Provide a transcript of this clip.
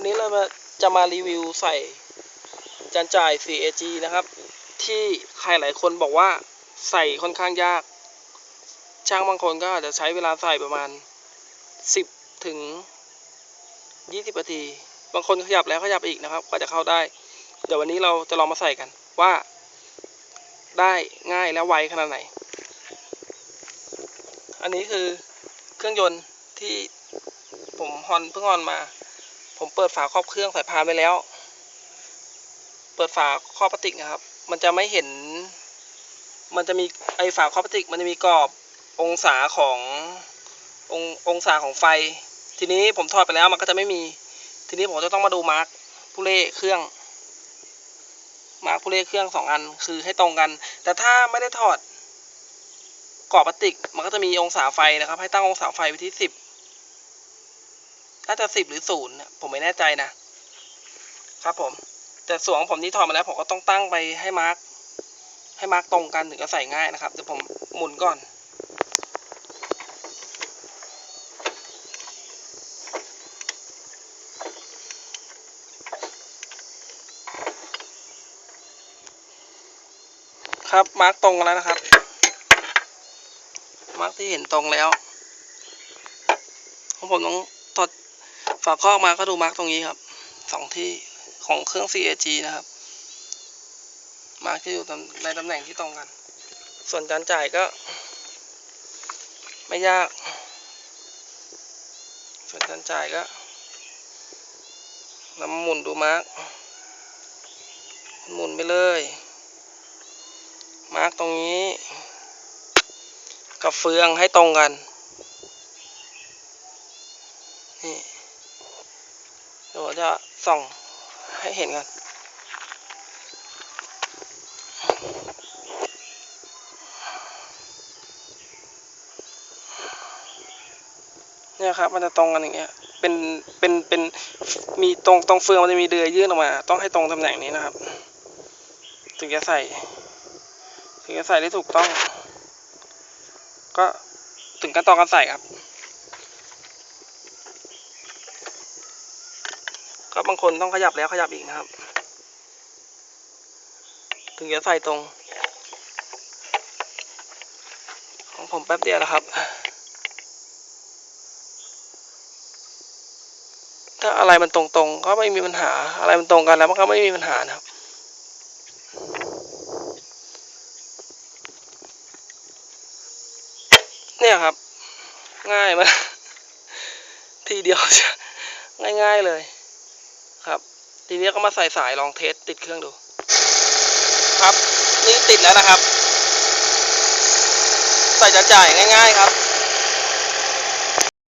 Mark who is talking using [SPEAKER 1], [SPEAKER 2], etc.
[SPEAKER 1] วันนี้เรามาจะมารีวิวใส่จานจ่าย 4AG นะครับ ที่ใครหลายคนบอกว่าใส่ค่อนข้างยาก ช่างบางคนก็อาจจะใช้เวลาใส่ประมาณ 10 ถึง 20นาที บางคนขยับแล้วขยับอีกนะครับ ก็จะเข้าได้ เดี๋ยววันนี้เราจะลองมาใส่กันว่าได้ง่ายและไวขนาดไหน อันนี้คือเครื่องยนต์ที่ผมฮอนเพิ่งฮอนมา ผมเปิดฝาครอบเครื่องใส่พานไปแล้ว เปิดฝาครอบพลาสติกนะครับ มันจะไม่เห็น มันจะมีไอฝาครอบพลาสติก มันจะมีกรอบองศาของององศาของไฟ ทีนี้ผมถอดไปแล้วมันก็จะไม่มี ทีนี้ผมจะต้องมาดูมาร์กผู้เล่เครื่อง มาร์กผู้เล่เครื่องสองอันคือให้ตรงกัน แต่ถ้าไม่ได้ถอดกรอบพลาสติก มันก็จะมีองศาไฟนะครับ ให้ตั้งองศาไฟไว้ที่สิบ น่าจะสิบหรือศูนย์ผมไม่แน่ใจนะครับผม แต่ส่วนของผมที่ถอดมาแล้วผมก็ต้องตั้งไปให้มาร์กให้มาร์กตรงกันถึงจะใส่ง่ายนะครับเดี๋ยวผมหมุนก่อนครับมาร์กตรงแล้วนะครับ มาร์กที่เห็นตรงแล้วของผมต้องถอด ฝาครอบมาก็ดูมาร์กตรงนี้ครับสองที่ของเครื่อง CAG นะครับ มาร์กที่อยู่ในตำแหน่งที่ตรงกัน ส่วนการจ่ายก็ ไม่ยาก ส่วนการจ่ายก็นำหมุนดูมาร์กหมุนไปเลย มาร์กตรงนี้ กับเฟืองให้ตรงกัน ดี๋ยวจะส่องให้เห็นกันเนี่ยครับมันจะตรงกันอย่างเงี้ย เป็น เป็น เป็น มีตรง ตรงเฟืองมันจะมีเดือยยื่นออกมา ต้องให้ตรงตำแหน่งนี้นะครับ ถึงจะใส่ ถึงจะใส่ได้ถูกต้อง ก็ถึงขั้นตอนการใส่ครับ ก็บางคนต้องขยับแล้วขยับอีกนะครับ ถึงจะใส่ตรง ของผมแป๊บเดียวนะครับ ถ้าอะไรมันตรงๆ ก็ไม่มีปัญหา อะไรมันตรงกันแล้วมันก็ไม่มีปัญหานะครับเนี่ยครับ ง่ายมากทีเดียวง่ายๆเลย ทีนี้ก็มาใส่สายลองเทสติดเครื่องดู ครับ นี่ติดแล้วนะครับ ใส่จะจ่ายง่าย ๆ ครับ